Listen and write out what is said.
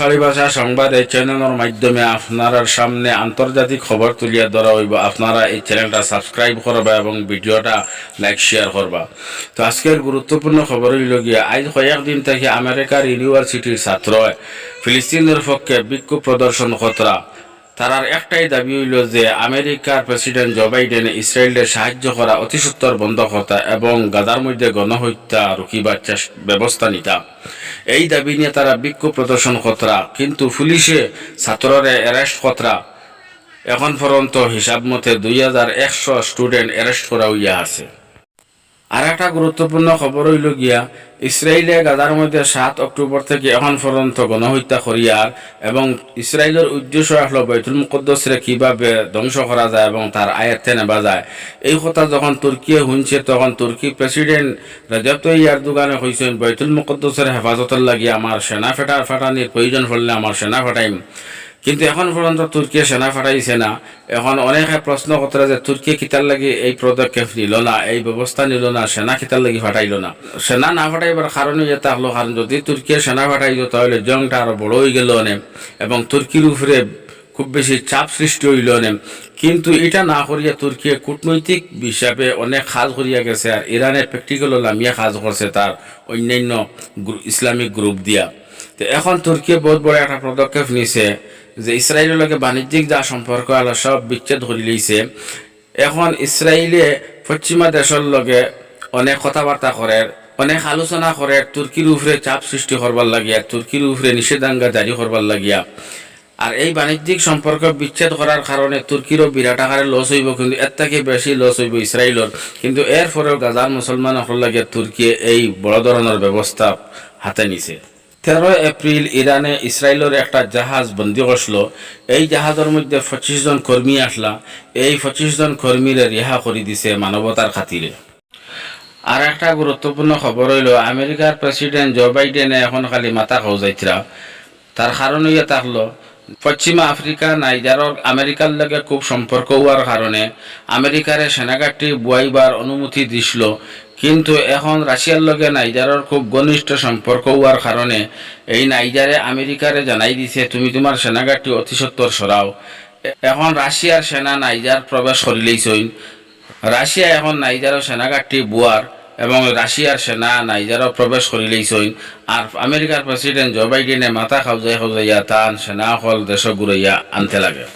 সারি ভাষা সংবাদ এই চ্যানেলের মাধ্যমে আপনার সামনে আন্তর্জাতিক খবর তুলিয়া ধরা হইব। আপনারা এই চ্যানেলটা সাবস্ক্রাইব করবা এবং ভিডিওটা লাইক শেয়ার করবা। তো আজকের গুরুত্বপূর্ণ খবর হইল গিয়া আজ কয়েকদিন থেকে আমেরিকার ইউনিভার্সিটির ছাত্র ফিলিস্তিনের পক্ষে বিক্ষোভ প্রদর্শন খতরা। তারার একটাই দাবি হইল যে আমেরিকার প্রেসিডেন্ট জো বাইডেন ইসরায়েলের সাহায্য করা অতি সত্তর বন্ধ কথা এবং গাদার মধ্যে গণহত্যা রুকিবার ব্যবস্থা নিতা। এই দাবি নিয়ে তারা বিক্ষোভ প্রদর্শন কতরা, কিন্তু পুলিশে ছাত্ররে অ্যারেস্ট কতরা, এখন পর্যন্ত হিসাব মতে দুই হাজার একশো স্টুডেন্ট অ্যারেস্ট করা হইয়া আছে। আর একটা গুরুত্বপূর্ণ খবর হইল গিয়া ইসরায়েলে গাজার মধ্যে সাত অক্টোবর থেকে এখন পর্যন্ত গণহত্যা করিয়ার এবং ইসরায়েলের উদ্দেশ্য আসলো বৈতুল মুকদ্দসরে কীভাবে ধ্বংস করা যায় এবং তার আয়ত্তে নেবা যায়। এই কথা যখন তুর্কিয়ে শুনছে, তখন তুর্কি প্রেসিডেন্ট রাজব তৈয়ার দোকানে কইছেন বৈতুল মুকদ্দসের হেফাজতের লাগি আমার সেনা ফেটার ফাটানির প্রয়োজন পড়লে আমার সেনা ফাটাইম কিন্তু এখন পর্যন্ত তুর্কিয়ে সেনা ফাটাইছে না। এখন অনেকে প্রশ্ন করতে যে তুর্কি কিতার লাগি এই পদক্ষেপ নিল না, এই ব্যবস্থা নিল না, সেনা কিতার লাগি ফাটাইল না। সেনা না ফাটাইবার কারণে যেটা হলো কারণ যদি তুর্কিয়ে সেনা ফাটাইল তাহলে জংটা আরও বড় হয়ে গেল অনেক এবং তুর্কির উপরে খুব বেশি চাপ সৃষ্টি হইল অনেক কিন্তু এটা না করিয়া তুর্কিয়ে কূটনৈতিক হিসাবে অনেক কাজ করিয়া গেছে আর ইরানের প্র্যাকটিক্যালও নামিয়া কাজ করছে তার অন্যান্য ইসলামিক গ্রুপ দিয়া। তো এখন তুর্কি বহুত বড় একটা পদক্ষেপ নিছে যে ইসরায়েলের লগে বাণিজ্যিক যা সম্পর্ক আলো সব বিচ্ছেদ ধরে লইছে। এখন ইসরায়েলে পশ্চিমা দেশের লগে অনেক কথাবার্তা করে, অনেক আলোচনা করে, তুর্কির উপরে চাপ সৃষ্টি করবার লাগিয়া, তুর্কির উপরে নিষেধাজ্ঞা জারি করবার লাগিয়া। আর এই বাণিজ্যিক সম্পর্ক বিচ্ছেদ করার কারণে তুর্কিরও বিরাট আকারে লস হইব, কিন্তু এর থেকে বেশি লস হইব ইসরায়েলের কিন্তু এর পরেও গাজার মুসলমান লাগে তুর্কি এই বড় ধরনের ব্যবস্থা হাতে নিছে। তেরো এপ্রিল ইরানে ইসরায়েলের একটা জাহাজ বন্দি করছিল। এই জাহাজের মধ্যে পঁচিশ জন কর্মী আসলা। এই পঁচিশ জন কর্মীরে রিহা করে দিছে মানবতার খাতিরে আর একটা গুরুত্বপূর্ণ খবর হইল আমেরিকার প্রেসিডেন্ট জো বাইডেনে এখন খালি মাথা খাও যাইতরা তার কারণ হইয়া থাকল পশ্চিমা আফ্রিকা নাইজারর আমেরিকার লগে খুব সম্পর্ক হওয়ার কারণে আমেরিকারে সেনাঘাটি বুয়াইবার অনুমতি দিছিল। কিন্তু এখন রাশিয়ার লগে নাইজারর খুব ঘনিষ্ঠ সম্পর্ক হওয়ার কারণে এই নাইজারে আমেরিকারে জানাই দিছে, তুমি তোমার সেনাঘাটি অতি সত্তর সরাও এখন রাশিয়ার সেনা নাইজার প্রবেশ করিলেইছইন রাশিয়া এখন নাইজারও সেনাঘাটি বুয়ার এবং রাশিয়ার সেনা নাইজারও প্রবেশ করিলেইছইন আর আমেরিকার প্রেসিডেন্ট জো বাইডেনে মাথা খাউজাই খাউজাইয়া তান সেনা হল দেশ ঘুরাইয়া আনতে লাগে।